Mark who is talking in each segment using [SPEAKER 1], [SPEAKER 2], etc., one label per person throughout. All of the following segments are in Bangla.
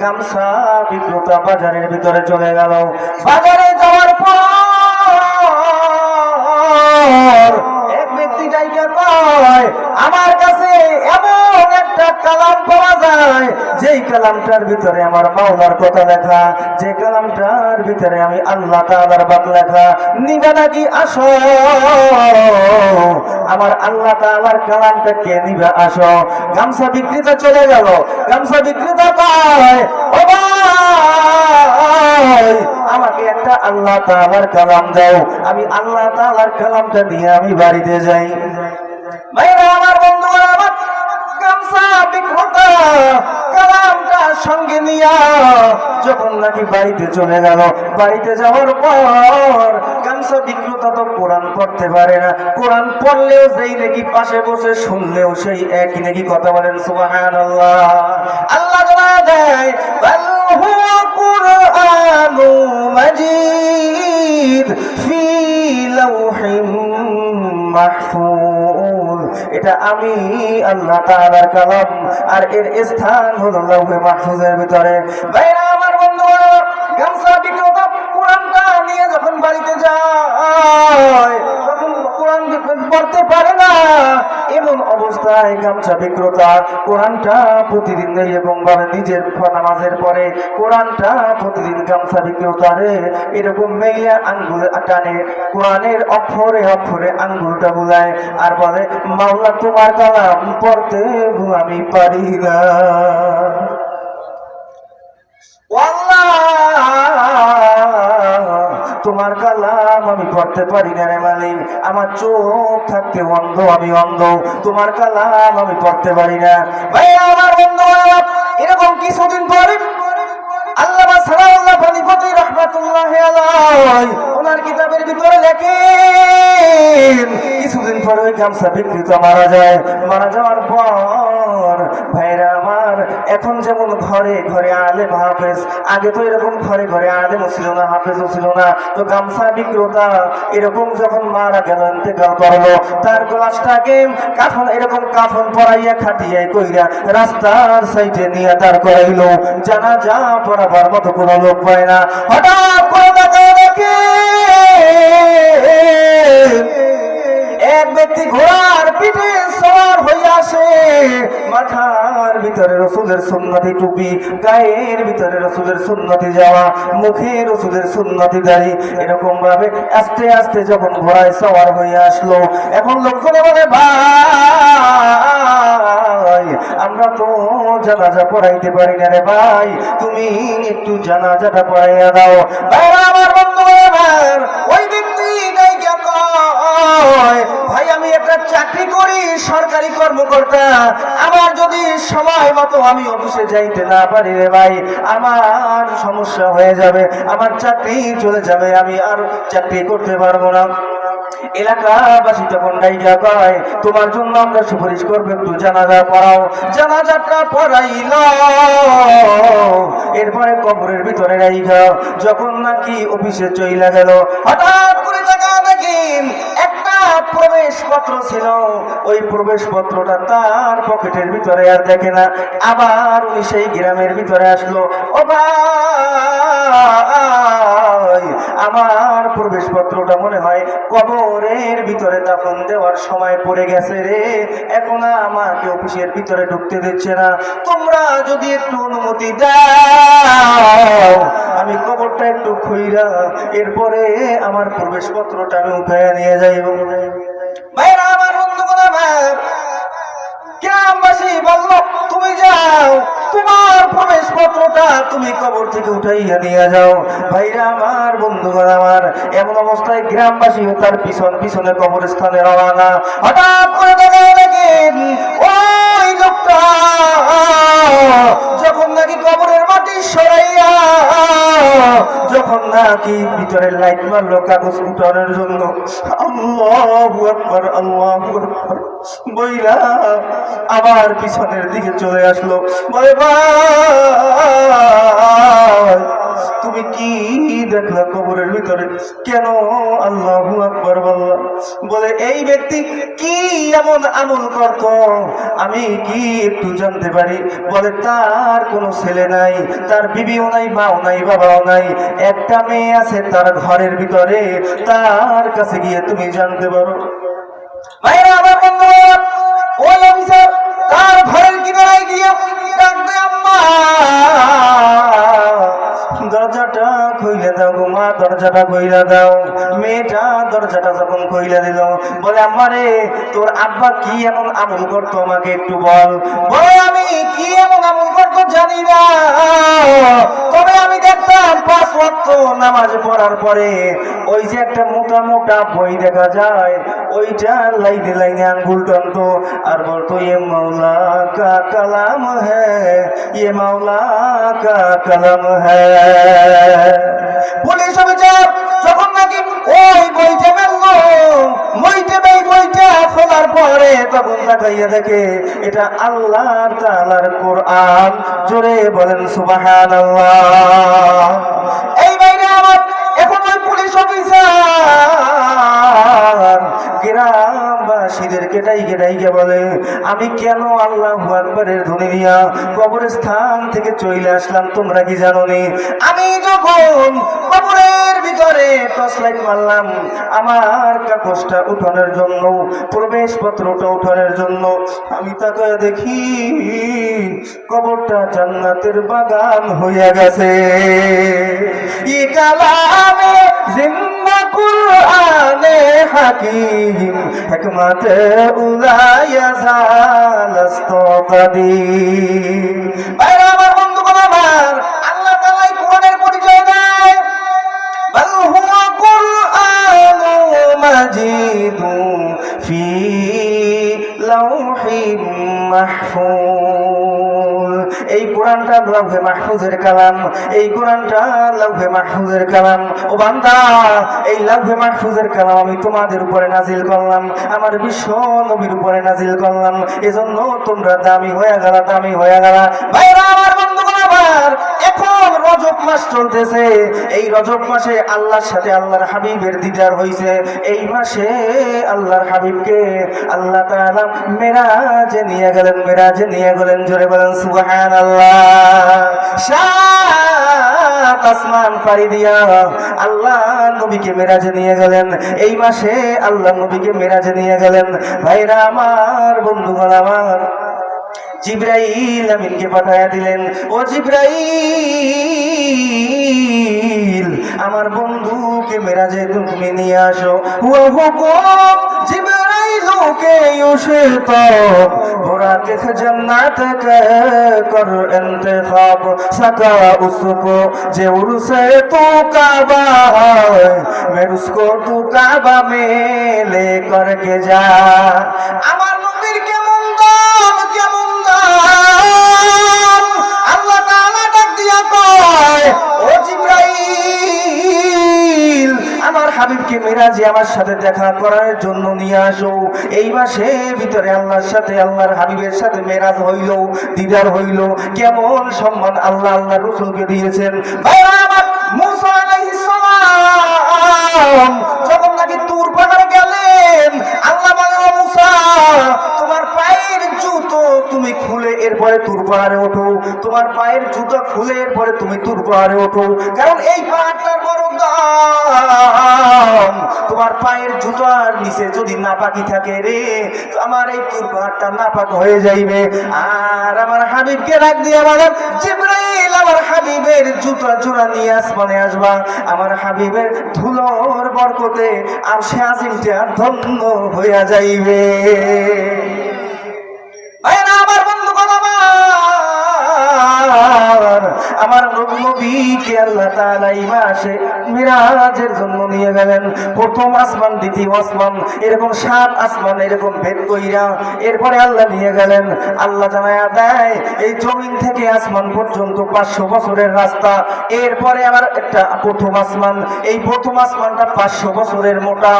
[SPEAKER 1] গামছা বাজারের ভিতরে চলে গেল। বাজারে যাওয়ার পর এক ব্যক্তি আমার যায়, যেই কালামটার ভিতরে আমার মাওলার কথা লেখা, যে কালামটার ভিতরে আমি আল্লাহ তাআলার বাক লেখা আমার আল্লাহ তাআলার কালামটা কে নিবে গামছা বিক্রেতা চলে গেল, গামছা বিক্রেতা ও আমাকে একটা আল্লাহ তাআলার কালাম দাও, আমি আল্লাহ তাআলার কালামটা নিয়ে আমি বাড়িতে যাই। ভাইরা, আমার বিক্রেতা সঙ্গে নিয়া যখন নাকি বাড়িতে চলে গেল, বাড়িতে যাওয়ার পর গামছা বিক্রেতা তো কোরআন পড়তে পারে না। কোরআন পড়লেও যেই নাকি পাশে বসে শুনলেও সেই একই নাকি কথা বলেন, সুবহানাল্লাহ। আল্লাহ জানা দেয় কুরআনু মাজিদ ফি লাউহিম মাহফুজ। এটা আমি, আল্লাহ তাআলার কালাম, আর এর স্থান হলো লৌহে মাহফুজের ভিতরে। ভাইরা, আমার বন্ধু গামছা বিক্রেতা কোরআনটা নিয়ে যখন বাড়িতে যায়, তখন কোরআন পড়তে পারে না। এমন অবস্থায় গামছা বিক্রেতা কোরআনটা প্রতিদিন নেই এবং বলে নিজের নামাজের পরে কোরআনটা প্রতিদিন গামছা বিক্রেতারে এরকম মেয়ে আঙ্গুল টানে কোরআনের অক্ষরে অক্ষরে আঙ্গুলটা বুলায় আর বলে মাওলা তোমার কালাম পড়তে আমি পারি না। আল্লাহ, তোমার কালাম আমি করতে পারি না রে মালিক। আমার চোখ থাকতে অন্ধ, আমি অন্ধ। তোমার কালাম আমি পড়তে পারি না। ভাই আমার বন্ধু এরকম কিছুদিন পরে আলাই ওনার কিছুদিন পরে ওই গামছা বিকৃত মারা যায়। মারা যাওয়ার পর আমার এখন যেমন ঘরে ঘরে আলেম হাফেজ, আগে তো এরকম ঘরে ঘরে আলেম ছিল না, হাফেজও ছিল না। তো গামছা বিক্রেতা এরকম যখন মারা গেল, ইন্তেকাল করল, তার গ্লাসটাকে কাফন, এরকম কাফন পরাইয়া খাটিয়ে কইরা রাস্তার সাইডে নিয়ে তার করাইলো। জানা যা পড়াবার মতো কোনো লোক পায় না। হঠাৎ করে দেখা দেখে এক ব্যক্তি ঘোড়ার পিঠে সওয়ার হয়ে আসে। মাথার ভিতরে রসুলের সুন্নতি টুপি, গায়ের ভিতরে রসুলের সুন্নতি যাওয়া মুখে রসুলের সুন্নতি দাড়ি এরকম ভাবে আস্তে আস্তে যখন ঘোড়ায় সওয়ার হয়ে আসলো, এখন লোকজনে বলে, ভাই, আমরা তো জানাজা পড়াইতে পারি না রে ভাই, তুমি একটু জানাজাটা পড়াইয়া দাও। ভাইরা চাকরি করি, সরকারি কর্মকর্তা। আমার যদি সময় মতো আমি অফিসে যাইতে না পারি রে ভাই, আমার সমস্যা হয়ে যাবে, আমার চাকরি চলে যাবে, আমি আর চাকরি করতে পারব না। এলাকাবাসী তখন ডাইকা কয়, তোমার জন্য আমরা সুপারিশ করব, একটু জানাজা পড়াও। জানাজাটা পড়াইল। এরপরে কবরের ভিতরে রাইখা, যখন নাকি অফিসে চইলা গেল, হঠাৎ প্রবেশপত্র ছিল। ওই প্রবেশপত্রটা তার পকেটের ভিতরে আর দেখে না। আবার উনি সেই গ্রামের ভিতরে আসলো। ও ভাই, আমার প্রবেশপত্রটা মনে হয় কবরের ভিতরে দাফন দেওয়ার সময় পড়ে গেছে রে। এখন আমাকে অফিসের ভিতরে ঢুকতে দিচ্ছে না। তোমরা যদি একটু অনুমতি দাও, আমি কবরটা একটু খুইরা, এরপরে আমার প্রবেশপত্রটা আমি উঠায় নিয়ে যাইব। গ্রামবাসী তুমি কবর থেকে উঠাইয়া নিয়ে যাও। ভাইরা আমার বন্ধুগণ আমার, এমন অবস্থায় গ্রামবাসী তার পিছন পিছনে কবরস্থানে রওনা। হঠাৎ করে দেখা দেখেন ওই লোকটা যখন নাকি ভিতরে লাইট মারলো কাগজ উঠানোর জন্য। বইলা আবার পিছনের দিকে চলে আসলো। বলে, ভাই তুমি কি দেখলা কবরের ভিতরে? কেন? আল্লাহ আকবার বললা। বলে, এই ব্যক্তি কি এমন আমল করত? আমি কি একটু জানতে পারি? বলে, তার কোনো ছেলে নাই, তার বিবিও নাই, মাও নাই, বাবাও নাই। একটা মেয়ে আছে তার ঘরের ভিতরে, তার কাছে গিয়ে তুমি জানতে পারো। ভাইরা, আমার বন্ধু ওই অফিসার তার ঘরের কিনারায় গিয়ে মা দরজাটা কইলা দাও। মেয়েটা দরজাটা যখন কইলা দিল, বলে, আম্মারে, তোর আব্বা কি এমন আমল করতো আমাকে একটু বল। বলে, আমি কি এমন আমল করতো জানি না। তবে আমি দেখতাম পাঁচ ওয়াক্ত নামাজ পড়ার পরে ওই যে একটা মোটা মোটা বই দেখা যায় ওইটা লাইনে লাইনে আঙ্গুল টানতো। আর বলতো ইয়ে মাওলা, কা কালাম হ্যাঁ ইয়ে মাওলা, কা কালাম হ্যাঁ পুলিশ যখন নাকি ওই বইটা মেললো বইটা বইটা খোলার পরে তখন দেখে, এটা আল্লাহর তাআলার কোরআন। জোরে বলেন, সুবহানাল্লাহ। এই বাইরে আমার এখন ওই পুলিশ অফিসার বলে, আমি কেন আল্লাহ আকবরের ধ্বনি দিয়া কবরস্থান থেকে চলে আসলাম, তোমরা কি জানো আমি যখন কবরের ভিতরে মারলাম। আমার কাগজটা উঠানোর জন্য প্রবেশপত্রটা উঠানোর জন্য। আমি তাকে দেখি, কবরটা জান্নাতের বাগান হইয়া গেছে। ই হাকিম আমার বন্ধুগণ আমার? مجيد في لوح محفوظ এই কোরআনটা লৌহে মাহফুজের কালাম এই কোরআনটা লৌহে মাহফুজের কালাম ও বান্দা এই লৌহে মাহফুজের কালাম আমি তোমাদের উপরে নাজিল করলাম আমার বিশ্ব নবীর উপরে নাজিল করলাম এজন্য তোমরা দামি হয়ে গেলা দামি হয়ে গেলা ভাইরা আমার বন্ধুগণ আমার এখন রজব মাস চলতেছে। এই রজব মাসে আল্লাহর সাথে আল্লাহর হাবিবের দিদার হইছে। এই মাসে আল্লাহর হাবিবকে আল্লাহ তাআলা মেরাজে নিয়ে গেলেন, মেরাজে নিয়ে গেলেন, জোরে বলেন সুবহানাল্লাহ। সাত আসমান পাড়ি দিয়া আল্লাহ নবীকে মেরাজে নিয়ে গেলেন। এই মাসে আল্লাহ নবীকে মেরাজে নিয়ে গেলেন। ভাইরা আমার, বন্ধুগণ আমার জিব্রাইল আমিনকে পাঠায়া দিলেন, ও জিব্রাইল, আমার বন্ধুকে মেরাজে তুমি নিয়ে আসো। হুকুম জান্নাত কর ইন্তখাব যে উরসে তো কাবা তো কাবা মে লে করকে যা। আমার হাবিবকে মিরাজে আমার সাথে দেখা করার জন্য নিয়ে আসো। এই মাসে ভিতরে আল্লাহর সাথে, আল্লাহর হাবিবের সাথে মেরাজ হইল, দিদার হইল। কেমন সম্মান আল্লাহ আল্লাহ রসুলকে দিয়েছেন। যখন নাকি তুর পাহাড়ে গেলেন, আল্লাহ মুসা, তোমার পায়ের জুতো তুমি খুলে এরপরে তুর পাহাড়ে ওঠো। তোমার পায়ের জুতো খুলে এরপরে তুমি তুর পাহাড়ে ওঠো। কারণ এই পাহাড়টার বড় দাম। তোমার পায়ের জুতার নিচে যদি নাপাকি থাকে রে আমার এই পাহাড়টা নাপাক হয়ে যাইবে। আর আমার হাবিবকে রাখ দিয়ে বলেন, জিব্রাইল, আমার হাবিবের জুতা জোড়া নিয়ে আসমানে আসবা। আমার হাবিবের ধুলোর বরকতে আর সে আজিমটা ধন্য হইয়া যাইবে। আমার বন্ধুগণ আমার নবীকে আল্লাহ তাআলা এই মাসে মিরাজের জন্য নিয়ে গেলেন। প্রথম আসমান, দ্বিতীয় আসমান, এরকম সাত আসমান, এরকম ভেদ কইরা এরপরে আল্লাহ নিয়ে গেলেন। আল্লাহ জানায়া দেয়, এই জমিন থেকে আসমান পর্যন্ত পাঁচশো বছরের রাস্তা। এরপরে আবার একটা প্রথম আসমান, এই প্রথম আসমানটা পাঁচশো বছরের মোটা।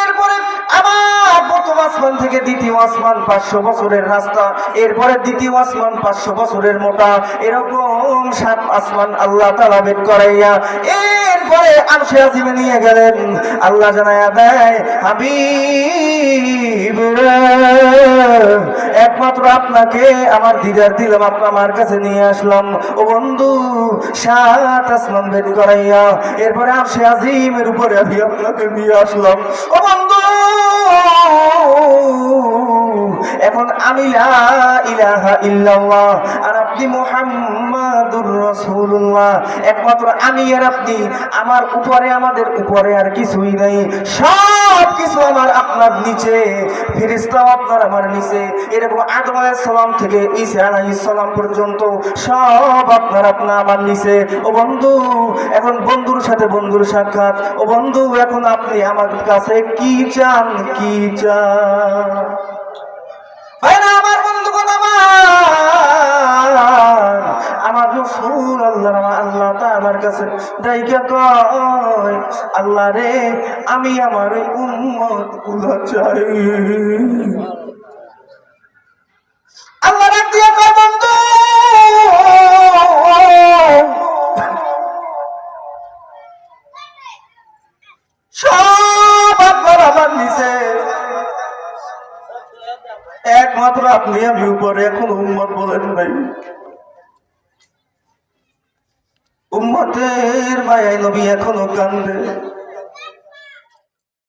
[SPEAKER 1] এরপরে আবার প্রথম আসমান থেকে দ্বিতীয় আসমান পাঁচশো বছরের রাস্তা। এরপরে দ্বিতীয় আসমান পাঁচশো বছরের মোটা। এরকম সাত আসমান আল্লাহ তালা বেদ করাইয়া এরপরে আরশে আজিমে নিয়ে গেলেন। আল্লাহ জানায়া দেয়, হাবিব একমাত্র আপনাকে আমার দিদার দিলাম আপনার কাছে নিয়ে আসলাম। ও বন্ধু, সাত আসমান বেদ করাইয়া, এরপরে আরশে আজিমের উপরে আমি আপনাকে নিয়ে আসলাম। ও বন্ধু এখন আমি আর আপনি একমাত্র আমি আর আপনি, আমার উপরে, আমাদের উপরে আর কিছুই নাই। সব কিছু আমার আপনার নিচে, ফেরেশতাও আপনার আমার নিচে। এরকম আদম সালাম থেকে ঈসা সালাম পর্যন্ত সব আপনার আপনার আমার নিচে। ও বন্ধু, এখন বন্ধুর সাথে বন্ধুর সাক্ষাৎ। ও বন্ধু, এখন আপনি আমার কাছে কি চান কি চান? আমার রসুল আল্লাহ আল্লাহ তা আমার কাছে ডাইকা কয়, আল্লাহ রে, আমি আমার উম্মতগুলা চাই। একমাত্র আপনি, আমি উপরে এখন উম্মত বলেন নাই। উম্মতের মায়ায় নবী এখনও কান্দে